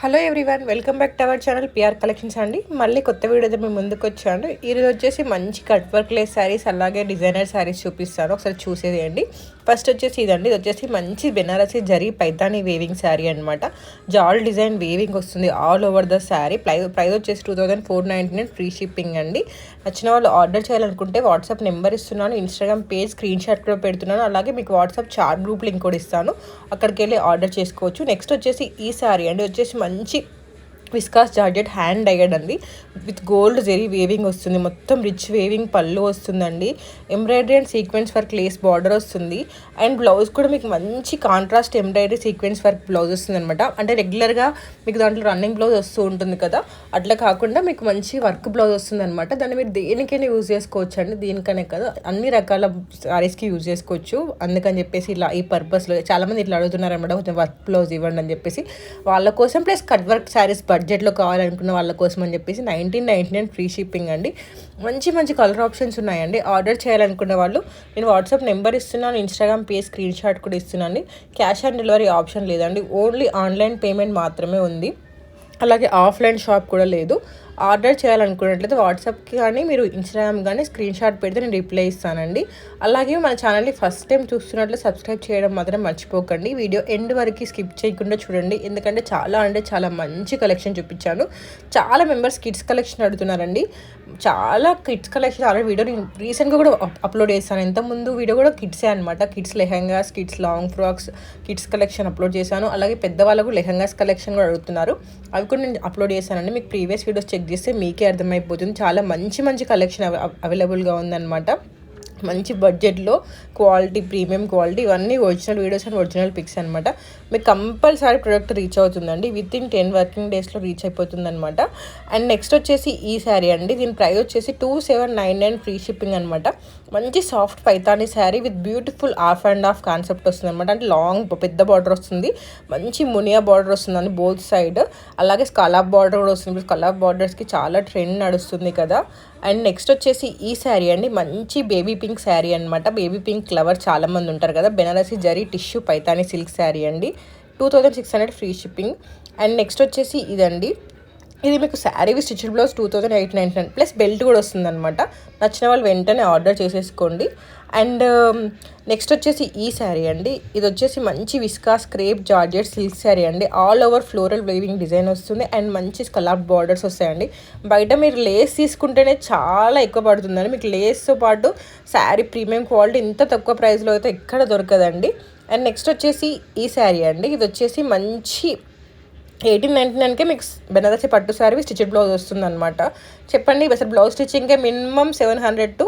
Hello everyone welcome back to our channel PR collections అండి. మళ్ళీ కొత్త వీడియోతో మేము ముందుకు వచ్చాను. ఈరోజు వచ్చేసి మంచి కట్ వర్క్ లేస్ శారీస్ అలాగే డిజైనర్ శారీస్ చూపిస్తాను. ఒకసారి చూసేదేయండి ఫస్ట్ వచ్చేసి ఇదండి. ఇది వచ్చేసి మంచి బెనారసీ జరీ పైతాని వేవింగ్ శారీ అనమాట జాల్ డిజైన్ వేవింగ్ వస్తుంది ఆల్ ఓవర్ ద శారీ ప్లై ప్రైస్ వచ్చేసి two thousand four ninety nine free shipping అండి. నచ్చిన వాళ్ళు ఆర్డర్ చేయాలనుకుంటే వాట్సాప్ నెంబర్ ఇస్తున్నాను ఇన్స్టాగ్రామ్ పేజ్ స్క్రీన్ షాట్ కూడా పెడుతున్నాను అలాగే మీకు వాట్సాప్ చార్ట్ గ్రూప్ లింక్ కూడా ఇస్తాను. అక్కడికి వెళ్ళి ఆర్డర్ చేసుకోవచ్చు. నెక్స్ట్ వచ్చేసి ఈ శారీ అండి. వచ్చేసి మంచి విస్కాస్ జార్జెట్ హ్యాండ్ డైడ్ అండి. విత్ గోల్డ్ జెరీ వేవింగ్ వస్తుంది. మొత్తం రిచ్ వేవింగ్ పళ్ళు వస్తుందండి. Embroidery and sequence work lace border వస్తుంది. అండ్ బ్లౌజ్ కూడా మీకు మంచి contrast embroidery sequence work blouse వస్తుంది అనమాట అంటే రెగ్యులర్గా మీకు దాంట్లో రన్నింగ్ బ్లౌజ్ వస్తూ ఉంటుంది కదా. అట్లా కాకుండా మీకు మంచి వర్క్ బ్లౌజ్ వస్తుంది అనమాట దాన్ని మీరు దేనికైనా యూజ్ చేసుకోవచ్చు అండి దీనికనే కదా. అన్ని రకాల సారీస్కి యూజ్ చేసుకోవచ్చు. అందుకని చెప్పేసి ఇలా ఈ పర్పస్లో చాలామంది ఇట్లా అడుగుతున్నారు అనమాట కొంచెం వర్క్ బ్లౌజ్ ఇవ్వండి అని చెప్పేసి. వాళ్ళ కోసం ప్లస్ కట్ వర్క్ శారీస్ బడ్జెట్లో కావాలనుకున్న వాళ్ళ కోసం అని చెప్పేసి nineteen ninety nine free shipping అండి. మంచి మంచి కలర్ ఆప్షన్స్ ఉన్నాయండి. ఆర్డర్ చేయాలనుకున్న వాళ్ళు నేను వాట్సాప్ నెంబర్ ఇస్తున్నాను ఇన్స్టాగ్రామ్ పే స్క్రీన్ షాట్ కూడా ఇస్తున్నాను క్యాష్ ఆన్ డెలివరీ ఆప్షన్ లేదండి. ఓన్లీ ఆన్లైన్ పేమెంట్ మాత్రమే ఉంది. అలాగే ఆఫ్లైన్ షాప్ కూడా లేదు. ఆర్డర్ చేయాలనుకున్నట్లయితే వాట్సాప్కి కానీ మీరు ఇన్స్టాగ్రామ్ కానీ స్క్రీన్ షాట్ పెడితే నేను రిప్లై ఇస్తానండి. అలాగే మన ఛానల్ని ఫస్ట్ టైం చూస్తున్నట్లు సబ్స్క్రైబ్ చేయడం మాత్రం మర్చిపోకండి. వీడియో ఎండ్ వరకు స్కిప్ చేయకుండా చూడండి. ఎందుకంటే చాలా అంటే చాలా మంచి కలెక్షన్ చూపించాను. చాలా మెంబర్స్ కిడ్స్ కలెక్షన్ అడుగుతున్నారండి. చాలా కిడ్స్ కలెక్షన్ ఆల్రెడీ వీడియో నేను రీసెంట్గా కూడా అప్లోడ్ చేశాను. ఇంతకుముందు వీడియో కూడా కిడ్సే అనమాట kids lehengas kids long frocks kids collection upload చేశాను. అలాగే పెద్దవాళ్ళకు లెహంగాస్ కలెక్షన్ కూడా అడుగుతున్నారు. అవి కూడా నేను అప్లోడ్ చేశానండి. మీకు ప్రీవియస్ వీడియోస్ చెక్ చేస్తే మీకే అర్థమైపోతుంది. చాలా మంచి మంచి కలెక్షన్ అవైలబుల్గా ఉందన్నమాట. మంచి బడ్జెట్లో క్వాలిటీ ప్రీమియం క్వాలిటీ ఇవన్నీ original videos and original pics అనమాట మీకు కంపల్సరీ ప్రొడక్ట్ రీచ్ అవుతుందండి. విత్ ఇన్ టెన్ వర్కింగ్ డేస్లో రీచ్ అయిపోతుంది అనమాట అండ్ నెక్స్ట్ వచ్చేసి ఈ శారీ అండి. దీని ప్రైస్ వచ్చేసి two seven nine nine free shipping అనమాట మంచి soft Paithani sari with beautiful half and half concept వస్తుంది అనమాట అంటే లాంగ్ పెద్ద బార్డర్ వస్తుంది. మంచి మునియా బార్డర్ వస్తుందండి బోత్ సైడ్. అలాగే స్కలాబ్ బార్డర్ కూడా వస్తుంది. స్కలాబ్ బార్డర్స్కి చాలా ట్రెండ్ నడుస్తుంది కదా. అండ్ నెక్స్ట్ వచ్చేసి ఈ శారీ అండి. మంచి బేబీ పింక్ శారీ అనమాట బేబీ పింక్ ఫ్లవర్ చాలామంది ఉంటారు కదా. బెనారసీ జరీ టిష్యూ పైతానీ సిల్క్ శారీ అండి. Two thousand six hundred free shipping. And next వచ్చేసి ఇదండి. ఇది మీకు sari stitched blouse two thousand eight nine nine plus belt కూడా వస్తుందన్నమాట. నచ్చిన వాళ్ళు వెంటనే ఆర్డర్ చేసేసుకోండి. అండ్ నెక్స్ట్ వచ్చేసి ఈ శారీ అండి. ఇది వచ్చేసి మంచి viscose crepe georgette silk sari అండి. All over floral weaving design వస్తుంది. అండ్ మంచి స్కలాప్ బార్డర్స్ వస్తాయండి. బయట మీరు లేస్ తీసుకుంటేనే చాలా ఎక్కువ పడుతుందండి. మీకు లేస్తో పాటు శారీ ప్రీమియం క్వాలిటీ ఇంత తక్కువ ప్రైస్లో అయితే ఎక్కడ దొరకదండి. అండ్ నెక్స్ట్ వచ్చేసి ఈ శారీ అండి. ఇది వచ్చేసి మంచి ఎయిటీన్ నైన్టీ నైన్కే మీకు బెనారసి పట్టు శారీ స్టిచ్డ్ బ్లౌజ్ వస్తుంది అనమాట చెప్పండి అసలు blouse స్టిచ్చింగ్కే minimum seven hundred to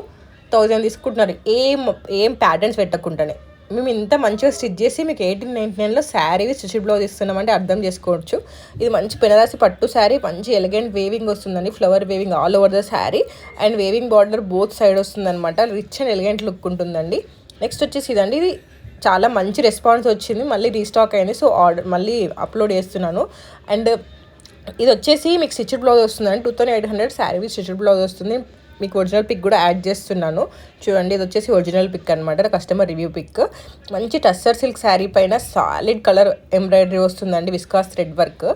thousand తీసుకుంటున్నారు. ఏం ఏం ప్యాటర్న్స్ పెట్టకుండానే. మేము ఇంత మంచిగా స్టిచ్ చేసి మీకు ఎయిటీన్ నైన్టీ నైన్లో శారీ స్టిచ్డ్ బ్లౌజ్ ఇస్తున్నామంటే అర్థం చేసుకోవచ్చు. ఇది మంచి బెనారసి పట్టు శారీ మంచి ఎలిగెంట్ వేవింగ్ వస్తుందండి. Flower weaving all over the sari and weaving border both side వస్తుందన్నమాట. రిచ్ అండ్ ఎలిగెంట్ లుక్ ఉంటుందండి. నెక్స్ట్ వచ్చేసి ఇదండి. ఇది చాలా మంచి రెస్పాన్స్ వచ్చింది. మళ్ళీ రీస్టాక్ అయింది. సో ఆర్డర్ మళ్ళీ అప్లోడ్ చేస్తున్నాను. అండ్ ఇది వచ్చేసి మీకు స్టిచ్డ్ బ్లౌజ్ వస్తుందండి. Two thousand eight hundred sari stitched blouse వస్తుంది. మీకు ఒరిజినల్ పిక్ కూడా యాడ్ చేస్తున్నాను. చూడండి ఇది వచ్చేసి ఒరిజినల్ పిక్ అనమాట కస్టమర్ రివ్యూ పిక్. మంచి టస్సర్ సిల్క్ శారీ పైన సాలిడ్ కలర్ ఎంబ్రాయిడరీ వస్తుందండి. Viscose thread work.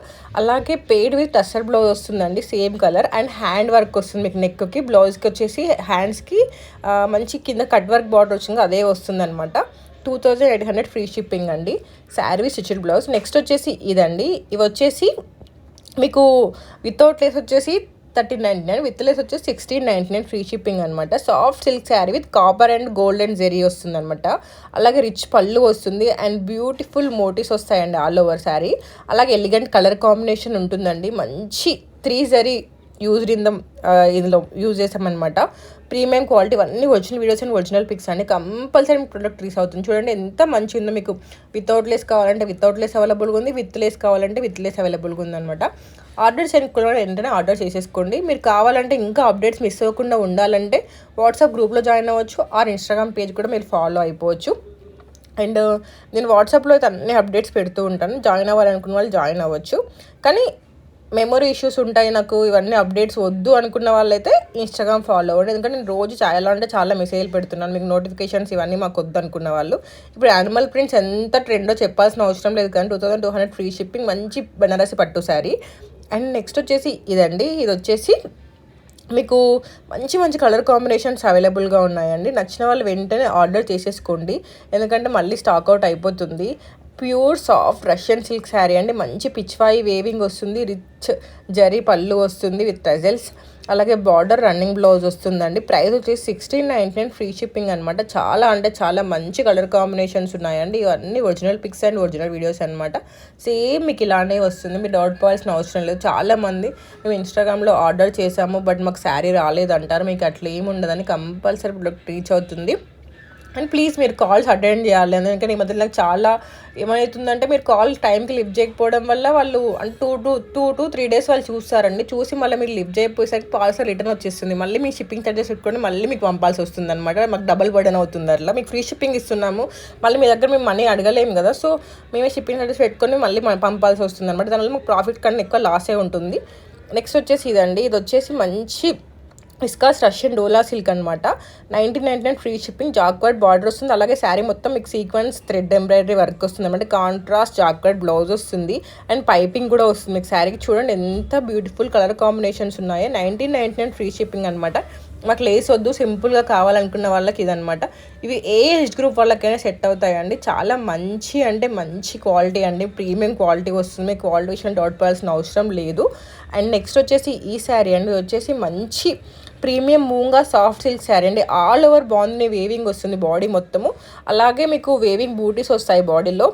అలాగే పెయిడ్ విత్ టస్సర్ బ్లౌజ్ వస్తుందండి. Same colour. And hand work వస్తుంది మీకు నెక్కి. బ్లౌజ్కి వచ్చేసి హ్యాండ్స్కి మంచి కింద కట్ వర్క్ బార్డర్ వచ్చింది. అదే వస్తుందన్నమాట. Two thousand eight hundred free shipping అండి. Sari stitched blouse. నెక్స్ట్ వచ్చేసి ఇదండి. ఇవి వచ్చేసి మీకు వితౌట్ లేస్ వచ్చేసి thirteen ninety nine with lace వచ్చేసి sixteen ninety nine free shipping అనమాట soft silk sari with copper and gold and zari వస్తుంది అనమాట అలాగే రిచ్ పళ్ళు వస్తుంది అండ్ బ్యూటిఫుల్ మోటివ్స్ వస్తాయండి ఆల్ ఓవర్ శారీ. అలాగే ఎలిగెంట్ కలర్ కాంబినేషన్ ఉంటుందండి. మంచి three zari used in the ఇందులో యూజ్ చేసామన్నమాట. ప్రీమియం క్వాలిటీ అన్నీ original videos and original pics అండి కంపల్సరీ ప్రొడక్ట్ రీస్ అవుతుంది. చూడండి ఎంత మంచి ఉందో మీకు వితౌట్ లేస్ కావాలంటే వితౌట్ లేస్ అవైలబుల్గా ఉంది విత్ లేస్ కావాలంటే విత్ లేస్ అవైలబుల్గా ఉందనమాట ఆర్డర్స్ అనుకున్న వెంటనే ఆర్డర్ చేసేసుకోండి. మీరు కావాలంటే ఇంకా అప్డేట్స్ మిస్ అవ్వకుండా ఉండాలంటే వాట్సాప్ గ్రూప్లో జాయిన్ అవ్వచ్చు ఆర్ ఇన్స్టాగ్రామ్ పేజ్ కూడా మీరు ఫాలో అయిపోవచ్చు. అండ్ నేను వాట్సాప్లో అయితే అన్ని అప్డేట్స్ పెడుతూ ఉంటాను. జాయిన్ అవ్వాలనుకున్న వాళ్ళు జాయిన్ అవ్వచ్చు. కానీ మెమొరీ ఇష్యూస్ ఉంటాయి నాకు ఇవన్నీ అప్డేట్స్ వద్దు అనుకున్న వాళ్ళైతే ఇన్స్టాగ్రామ్ ఫాలో అవ్వండి. ఎందుకంటే నేను రోజు చాలా అంటే చాలా మెసేజ్లు పెడుతున్నాను. మీకు నోటిఫికేషన్స్ ఇవన్నీ మాకు వద్దు అనుకున్న వాళ్ళు. ఇప్పుడు యానిమల్ ప్రింట్స్ ఎంత ట్రెండో చెప్పాల్సిన అవసరం లేదు కానీ two thousand two hundred free shipping మంచి బెనారసి పట్టు శారీ. అండ్ నెక్స్ట్ వచ్చేసి ఇదండి. ఇది వచ్చేసి మీకు మంచి మంచి కలర్ కాంబినేషన్స్ అవైలబుల్గా ఉన్నాయండి. నచ్చిన వాళ్ళు వెంటనే ఆర్డర్ చేసేసుకోండి. ఎందుకంటే మళ్ళీ స్టాక్ అవుట్ అయిపోతుంది. Pure soft Russian silk sari అండి. మంచి పిచ్వాయి వేవింగ్ వస్తుంది. రిచ్ జరీ పళ్ళు వస్తుంది విత్ టజల్స్ అలాగే బార్డర్ రన్నింగ్ బ్లౌజ్ వస్తుందండి. ప్రైస్ వచ్చేసి sixteen ninety nine free shipping అనమాట చాలా అంటే చాలా మంచి కలర్ కాంబినేషన్స్ ఉన్నాయండి. ఇవన్నీ original pics and original videos అనమాట సేమ్ మీకు ఇలానే వస్తుంది. మీరు డౌట్ పోవాల్సిన అవసరం లేదు. చాలామంది మేము ఇన్స్టాగ్రామ్లో ఆర్డర్ చేసాము బట్ మాకు శారీ రాలేదంటారు. మీకు అట్లా ఏమి ఉండదని కంపల్సరీ ప్రొడక్ట్ రీచ్ అవుతుంది. అండ్ ప్లీజ్ మీరు కాల్స్ అటెండ్ చేయాలి. ఎందుకంటే ఈ మధ్య చాలా ఏమవుతుందంటే మీరు కాల్ టైంకి లిఫ్ట్ చేయకపోవడం వల్ల వాళ్ళు two two two two three days వాళ్ళు చూస్తారండి. చూసి మళ్ళీ మీరు లిఫ్ట్ చేయకపోయేసరికి పార్సల్ రిటర్న్ వచ్చేస్తుంది. మళ్ళీ మీ షిప్పింగ్ చార్జెస్ పెట్టుకొని మళ్ళీ మీకు పంపాల్సి వస్తుంది అనమాట మాకు డబల్ బర్డన్ అవుతుంది అట్లా మీకు ఫ్రీ షిప్పింగ్ ఇస్తున్నాము. మళ్ళీ మీ దగ్గర మేము మనీ అడగలేము కదా. సో మేమే షిప్పింగ్ చార్జెస్ పెట్టుకొని మళ్ళీ పంపాల్సి వస్తుంది అనమాట దానివల్ల మాకు ప్రాఫిట్ కన్నా ఎక్కువ లాసే ఉంటుంది. నెక్స్ట్ వచ్చేసి ఇదండి. ఇది వచ్చేసి మంచి విస్కాస్ రష్యన్ డోలా సిల్క్ అనమాట nineteen ninety nine free shipping jacquard border వస్తుంది. అలాగే శారీ మొత్తం మీకు సీక్వెన్స్ థ్రెడ్ ఎంబ్రాయిడరీ వర్క్ వస్తుంది అనమాట కాంట్రాస్ట్ జాక్వర్డ్ బ్లౌజ్ వస్తుంది. అండ్ పైపింగ్ కూడా వస్తుంది మీకు శారీకి. చూడండి ఎంత బ్యూటిఫుల్ కలర్ కాంబినేషన్స్ ఉన్నాయో. Nineteen ninety nine free shipping అనమాట మాకు లేస్ వద్దు సింపుల్గా కావాలనుకున్న వాళ్ళకి ఇదనమాట ఇవి ఏ ఏజ్ గ్రూప్ వాళ్ళకైనా సెట్ అవుతాయండి. చాలా మంచి అంటే మంచి క్వాలిటీ అండి. ప్రీమియం క్వాలిటీ వస్తుంది. క్వాలిటీ విషయం డౌట్ పడాల్సిన అవసరం లేదు. అండ్ నెక్స్ట్ వచ్చేసి ఈ శారీ అండి. వచ్చేసి మంచి premium moonga soft silk sari అండి. ఆల్ ఓవర్ బాగుంది వేవింగ్ వస్తుంది బాడీ మొత్తము. అలాగే మీకు వేవింగ్ బూటీస్ వస్తాయి బాడీలో.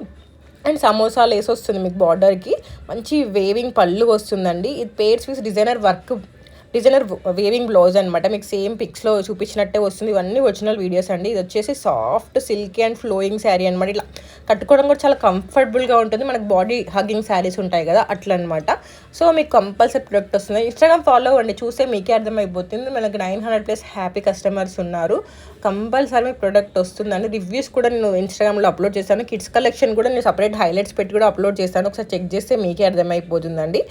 అండ్ సమోసాలు వేసి వస్తుంది మీకు బార్డర్కి మంచి వేవింగ్ పళ్ళు వస్తుందండి. ఇది pairs with designer work designer weaving blouse అనమాట మీకు సేమ్ పిక్స్లో చూపించినట్టే వస్తుంది. ఇవన్నీ ఒరిజినల్ వీడియోస్ అండి. ఇది వచ్చేసి soft silky and flowing sari అనమాట ఇట్లా కట్టుకోవడం కూడా చాలా కంఫర్టబుల్గా ఉంటుంది. మనకు బాడీ హగ్గింగ్ శారీస్ ఉంటాయి కదా అట్లా అనమాట సో మీకు కంపల్సరీ ప్రొడక్ట్ వస్తుంది. ఇన్స్టాగ్రామ్ ఫాలో అవ్వండి. చూస్తే మీకే అర్థమైపోతుంది. మనకి nine hundred plus happy customers ఉన్నారు. కంపల్సరీ మీకు ప్రొడక్ట్ వస్తుందండి. రివ్యూస్ కూడా నేను ఇన్స్టాగ్రామ్లో అప్లోడ్ చేశాను. కిడ్స్ కలెక్షన్ కూడా నేను సపరేట్ హైలైట్స్ పెట్టి కూడా అప్లోడ్ చేస్తాను ఒకసారి చెక్ చేస్తే మీకే అర్థమైపోతుందండి.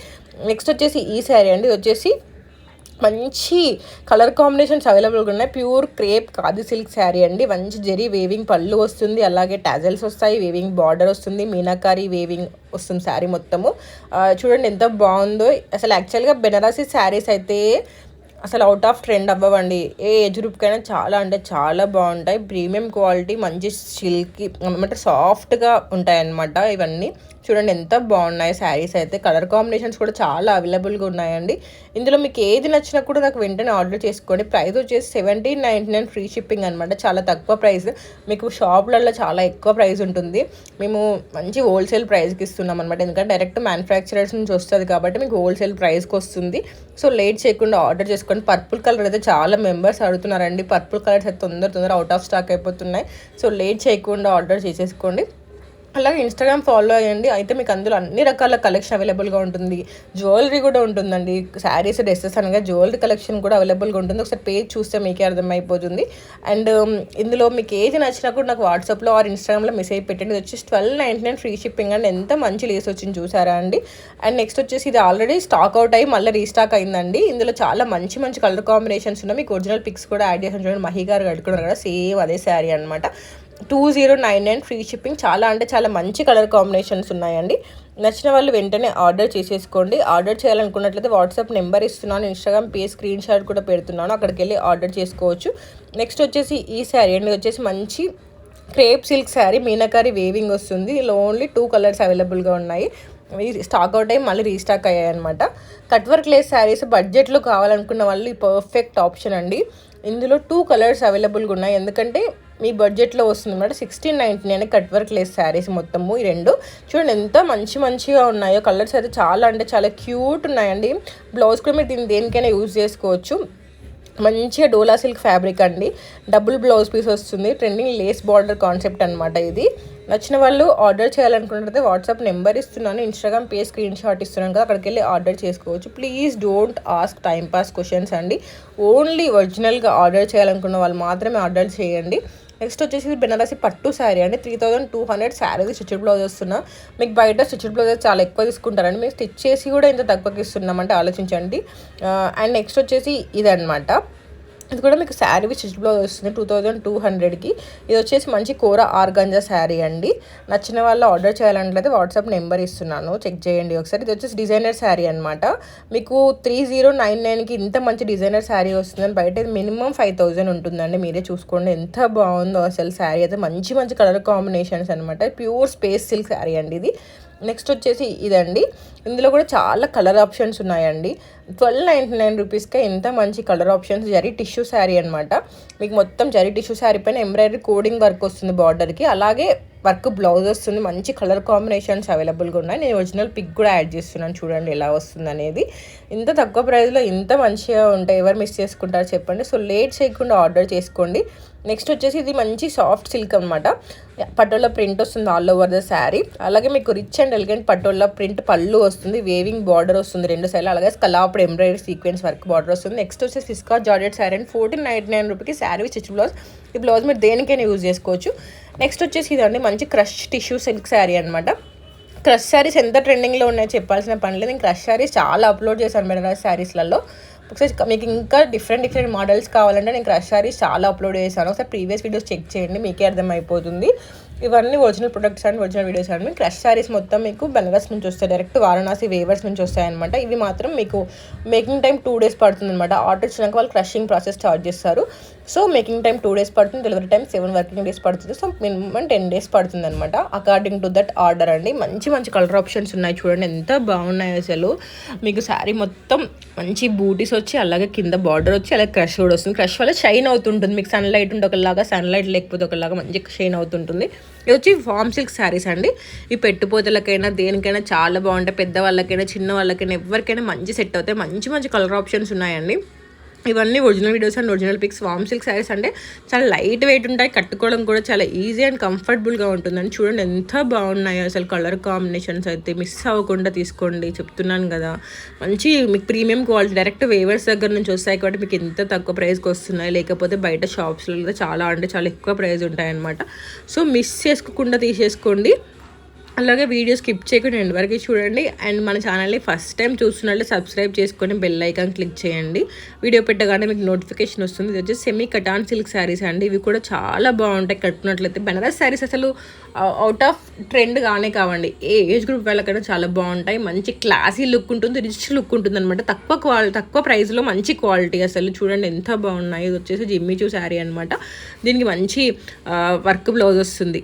నెక్స్ట్ వచ్చేసి ఈ శారీ అండి. వచ్చేసి మంచి కలర్ కాంబినేషన్స్ అవైలబుల్గా ఉన్నాయి. ప్యూర్ క్రేప్ కాదు సిల్క్ శారీ అండి. మంచి జెరీ వేవింగ్ పళ్ళు వస్తుంది. అలాగే టాజల్స్ వస్తాయి. వేవింగ్ బార్డర్ వస్తుంది. మీనాకారి వేవింగ్ వస్తుంది శారీ మొత్తము. చూడండి ఎంత బాగుందో. అసలు యాక్చువల్గా బెనారసీ శారీస్ అయితే అసలు అవుట్ ఆఫ్ ట్రెండ్ అవ్వండి ఏ ఏజ్ గ్రూప్కైనా చాలా అంటే చాలా బాగుంటాయి. ప్రీమియం క్వాలిటీ మంచి సిల్కీ అనమాట సాఫ్ట్గా ఉంటాయి అన్నమాట ఇవన్నీ. చూడండి ఎంత బాగున్నాయి శారీస్ అయితే. కలర్ కాంబినేషన్స్ కూడా చాలా అవైలబుల్గా ఉన్నాయండి. ఇందులో మీకు ఏది నచ్చినా కూడా నాకు వెంటనే ఆర్డర్ చేసుకోండి. ప్రైస్ వచ్చేసి seventeen ninety nine free shipping అనమాట చాలా తక్కువ ప్రైస్ మీకు షాప్లలో చాలా ఎక్కువ ప్రైస్ ఉంటుంది. మేము మంచి హోల్సేల్ ప్రైస్కి ఇస్తున్నాం అనమాట ఎందుకంటే డైరెక్ట్ మ్యానుఫ్యాక్చరర్స్ నుంచి వస్తుంది కాబట్టి మీకు హోల్సేల్ ప్రైస్కి వస్తుంది. సో లేట్ చేయకుండా ఆర్డర్ చేసుకోండి పర్పుల్ కలర్ అయితే చాలా మెంబర్స్ అడుగుతున్నారండి. పర్పుల్ కలర్స్ అయితే తొందర తొందర అవుట్ ఆఫ్ స్టాక్ అయిపోతున్నాయి. సో లేట్ చేయకుండా ఆర్డర్ చేసేసుకోండి. అలాగే ఇన్స్టాగ్రామ్ ఫాలో అయ్యండి. అయితే మీకు అందులో అన్ని రకాల కలెక్షన్ అవైలబుల్గా ఉంటుంది. జ్యువెలరీ కూడా ఉంటుందండి. శారీస్ డ్రెస్సెస్ అనగా జ్యువెలరీ కలెక్షన్ కూడా అవైలబుల్గా ఉంటుంది. ఒకసారి పేజ్ చూస్తే మీకే అర్థమైపోతుంది. అండ్ um, ఇందులో మీకు ఏది నచ్చినా కూడా నాకు వాట్సాప్లో ఆర్ ఇన్స్టాగ్రామ్లో మెసేజ్ పెట్టండి. ఇది వచ్చేసి twelve ninety nine free shipping and ఎంత మంచి లేస్ వచ్చింది చూసారా అండి? అండ్ నెక్స్ట్ వచ్చేసి ఇది ఆల్రెడీ స్టాక్ అవుట్ అయ్యి మళ్ళీ రీస్టాక్ అయిందండి. ఇందులో చాలా మంచి మంచి కలర్ కాంబినేషన్స్ ఉన్నాయి. మీకు ఒరిజినల్ పిక్స్ కూడా యాడ్ చేసిన చూడండి మహి గారు కట్టుకున్నారు కదా. సేమ్ అదే శారీ అనమాట two zero nine nine free shipping చాలా అంటే చాలా మంచి కలర్ కాంబినేషన్స్ ఉన్నాయండి. నచ్చిన వాళ్ళు వెంటనే ఆర్డర్ చేసేసుకోండి. ఆర్డర్ చేయాలనుకున్నట్లయితే వాట్సాప్ నెంబర్ ఇస్తున్నాను. ఇన్స్టాగ్రామ్ పే స్క్రీన్ షాట్ కూడా పెడుతున్నాను. అక్కడికి వెళ్ళి ఆర్డర్ చేసుకోవచ్చు. నెక్స్ట్ వచ్చేసి ఈ శారీ అండి. వచ్చేసి మంచి crepe silk sari. Meenakari weaving వస్తుంది. ఇలా ఓన్లీ టూ కలర్స్ అవైలబుల్గా ఉన్నాయి. స్టాక్ అవుట్ అయ్యి మళ్ళీ రీస్టాక్ అయ్యాయి అనమాట కట్ వర్క్ లేస్ శారీస్ బడ్జెట్లో కావాలనుకున్న వాళ్ళు పర్ఫెక్ట్ ఆప్షన్ అండి. ఇందులో టూ కలర్స్ అవైలబుల్గా ఉన్నాయి. ఎందుకంటే మీ బడ్జెట్లో వస్తుంది అనమాట sixteen ninety nine cut work lace sarees మొత్తము ఈ రెండు. చూడండి ఎంత మంచి మంచిగా ఉన్నాయో. కలర్స్ అయితే చాలా అంటే చాలా క్యూట్ ఉన్నాయండి. బ్లౌజ్ కూడా మీరు దీన్ని దేనికైనా యూజ్ చేసుకోవచ్చు. మంచిగా డోలా సిల్క్ ఫ్యాబ్రిక్ అండి. డబుల్ బ్లౌజ్ పీస్ వస్తుంది. ట్రెండింగ్ లేస్ బార్డర్ కాన్సెప్ట్ అనమాట ఇది. నచ్చిన వాళ్ళు ఆర్డర్ చేయాలనుకుంటే వాట్సాప్ నెంబర్ ఇస్తున్నాను. ఇన్స్టాగ్రామ్ పే స్క్రీన్ షాట్ ఇస్తున్నాను కదా అక్కడికి వెళ్ళి ఆర్డర్ చేసుకోవచ్చు. Please don't ask time pass questions అండి. ఓన్లీ ఒరిజినల్గా ఆర్డర్ చేయాలనుకున్న వాళ్ళు మాత్రమే ఆర్డర్ చేయండి. నెక్స్ట్ వచ్చేసి బెనారసి పట్టు శారీ అండి. Three thousand two hundred sari stitched blouse వస్తున్నా. మీకు బయట స్టిచ్డ్ బ్లౌజ్ చాలా ఎక్కువ తీసుకుంటారండి. మేము స్టిచ్ చేసి కూడా ఇంత తక్కువకి ఇస్తున్నామంటే ఆలోచించండి. అండ్ నెక్స్ట్ వచ్చేసి ఇదనమాట ఇది కూడా మీకు శారీ స్టిచ్ బ్లౌజ్ వస్తుంది టూ థౌజండ్ టూ హండ్రెడ్కి. ఇది వచ్చేసి మంచి కూర ఆర్గంజా శారీ అండి. నచ్చిన వాళ్ళు ఆర్డర్ చేయాలంటే వాట్సాప్ నెంబర్ ఇస్తున్నాను చెక్ చేయండి ఒకసారి. ఇది వచ్చేసి డిజైనర్ శారీ అనమాట మీకు త్రీ జీరో నైన్ నైన్కి ఇంత మంచి డిజైనర్ శారీ వస్తుందని బయట మినిమం ఫైవ్ థౌజండ్ ఉంటుందండి. మీరే చూసుకోండి ఎంత బాగుందో అసలు శారీ. అయితే మంచి మంచి కలర్ కాంబినేషన్స్ అనమాట ప్యూర్ స్పేస్ సిల్క్ శారీ అండి ఇది. నెక్స్ట్ వచ్చేసి ఇదండి. ఇందులో కూడా చాలా కలర్ ఆప్షన్స్ ఉన్నాయండి. ట్వెల్వ్ నైంటీ నైన్ రూపీస్కే ఎంత మంచి colour options. Zari tissue sari అనమాట మీకు మొత్తం జరీ టిష్యూ శారీ పైన ఎంబ్రాయిడరీ కోడింగ్ వర్క్ వస్తుంది బార్డర్కి. అలాగే వర్క్ బ్లౌజ్ వస్తుంది. మంచి కలర్ కాంబినేషన్స్ అవైలబుల్గా ఉన్నాయి. నేను ఒరిజినల్ పిక్ కూడా యాడ్ చేస్తున్నాను. చూడండి ఎలా వస్తుంది అనేది. ఇంత తక్కువ ప్రైస్లో ఇంత మంచిగా ఉంటాయి ఎవరు మిస్ చేసుకుంటారో చెప్పండి. సో లేట్ చేయకుండా ఆర్డర్ చేసుకోండి. నెక్స్ట్ వచ్చేసి ఇది మంచి సాఫ్ట్ సిల్క్ అనమాట పటోలా ప్రింట్ వస్తుంది ఆల్ ఓవర్ ద శారీ అలాగే మీకు rich and elegant patola print పళ్ళు వస్తుంది వేవింగ్ బార్డర్ వస్తుంది రెండు సైడ్లు అలాగే కలాపుడు ఎంబ్రాయిడరీ సీక్వెన్స్ వర్క్ బార్డర్ వస్తుంది. నెక్స్ట్ వచ్చేసి ఫిస్కా georgette sari and fourteen ninety nine రూపీకి sari stitch blouse ఈ బ్లౌజ్ మీరు దేనికైనా యూజ్ చేసుకోవచ్చు. నెక్స్ట్ వచ్చేసి ఇదండి మంచి క్రష్ టిష్యూ సిల్క్ శారీ అనమాట క్రష్ శారీస్ ఎంత ట్రెండింగ్లో ఉన్నాయో చెప్పాల్సిన పని లేదు. నేను క్రష్ శారీస్ చాలా అప్లోడ్ చేశాను మేడం శారీస్లలో ఒకసారి మీకు ఇంకా డిఫరెంట్ డిఫరెంట్ మోడల్స్ కావాలంటే నేను క్రష్ శారీస్ చాలా అప్లోడ్ చేశాను. ఒకసారి ప్రీవియస్ వీడియోస్ చెక్ చేయండి మీకే అర్థమైపోతుంది. ఇవన్నీ original products and original videos అండి. క్రష్ శారీస్ మొత్తం మీకు బెనరస్ నుంచి వస్తాయి. డైరెక్ట్ వారణాసి వేవర్స్ నుంచి వస్తాయన్నమాట. ఇవి మాత్రం మీకు మేకింగ్ టైం టూ డేస్ పడుతుంది అనమాట ఆర్డర్ ఇచ్చినాక వాళ్ళు క్రషింగ్ ప్రాసెస్ స్టార్ట్ చేస్తారు. So making time two days పడుతుంది delivery time seven working days పడుతుంది. సో మినిమం టెన్ డేస్ పడుతుంది అనమాట అకార్డింగ్ టు దట్ ఆర్డర్ అండి మంచి మంచి కలర్ ఆప్షన్స్ ఉన్నాయి చూడండి ఎంత బాగున్నాయి అసలు. మీకు శారీ మొత్తం మంచి బూటీస్ వచ్చి అలాగే కింద బార్డర్ వచ్చి అలాగే క్రష్ కూడా వస్తుంది. క్రష్ వల్ల షైన్ అవుతుంటుంది. మీకు సన్లైట్ ఉంటే ఒకలాగా సన్లైట్ లేకపోతే ఒకలాగా మంచి షైన్ అవుతుంటుంది. ఇది వచ్చి ఫామ్ సిల్క్ శారీస్ అండి. ఈ పెట్టుపోతలకైనా దేనికైనా చాలా బాగుంటాయి. పెద్ద వాళ్ళకైనా చిన్న వాళ్ళకైనా ఎవరికైనా మంచి సెట్ అవుతాయి. మంచి మంచి కలర్ ఆప్షన్స్ ఉన్నాయండి. ఇవన్నీ original videos and original pics. Warm silk saris అంటే చాలా లైట్ వెయిట్ ఉంటాయి. కట్టుకోవడం కూడా చాలా ఈజీ అండ్ కంఫర్టబుల్గా ఉంటుందని చూడండి ఎంత బాగున్నాయో. అసలు కలర్ కాంబినేషన్స్ అయితే మిస్ అవ్వకుండా తీసుకోండి. చెప్తున్నాను కదా. మంచి మీకు ప్రీమియం క్వాలిటీ డైరెక్ట్ వేవర్స్ దగ్గర నుంచి వస్తాయి కాబట్టి మీకు ఎంత తక్కువ ప్రైస్కి వస్తున్నాయి. లేకపోతే బయట షాప్స్లో చాలా అంటే చాలా ఎక్కువ ప్రైస్ ఉంటాయి అనమాట సో మిస్ చేసుకోకుండా తీసేసుకోండి. అలాగే వీడియో స్కిప్ చేయకుండా ఎండ్ వరకు చూడండి. అండ్ మన ఛానల్ని ఫస్ట్ టైం చూస్తున్నట్టు సబ్స్క్రైబ్ చేసుకొని బెల్ ఐకాన్ క్లిక్ చేయండి. వీడియో పెట్టగానే మీకు నోటిఫికేషన్ వస్తుంది. ఇది వచ్చేసి సెమీ కటాన్ సిల్క్ శారీస్ అండి. ఇవి కూడా చాలా బాగుంటాయి. కట్టుకున్నట్లయితే బెనారస్ శారీస్ అసలు అవుట్ ఆఫ్ ట్రెండ్ గానే కావండి. ఏ ఏజ్ గ్రూప్ వాళ్ళకైనా చాలా బాగుంటాయి. మంచి క్లాసీ లుక్ ఉంటుంది. రిచ్ లుక్ ఉంటుంది అనమాట తక్కువ క్వాలిటీ తక్కువ ప్రైస్లో మంచి క్వాలిటీ అసలు. చూడండి ఎంత బాగున్నాయి. ఇది వచ్చేసి జిమ్మిచూ శారీ అనమాట దీనికి మంచి వర్క్ బ్లౌజ్ వస్తుంది.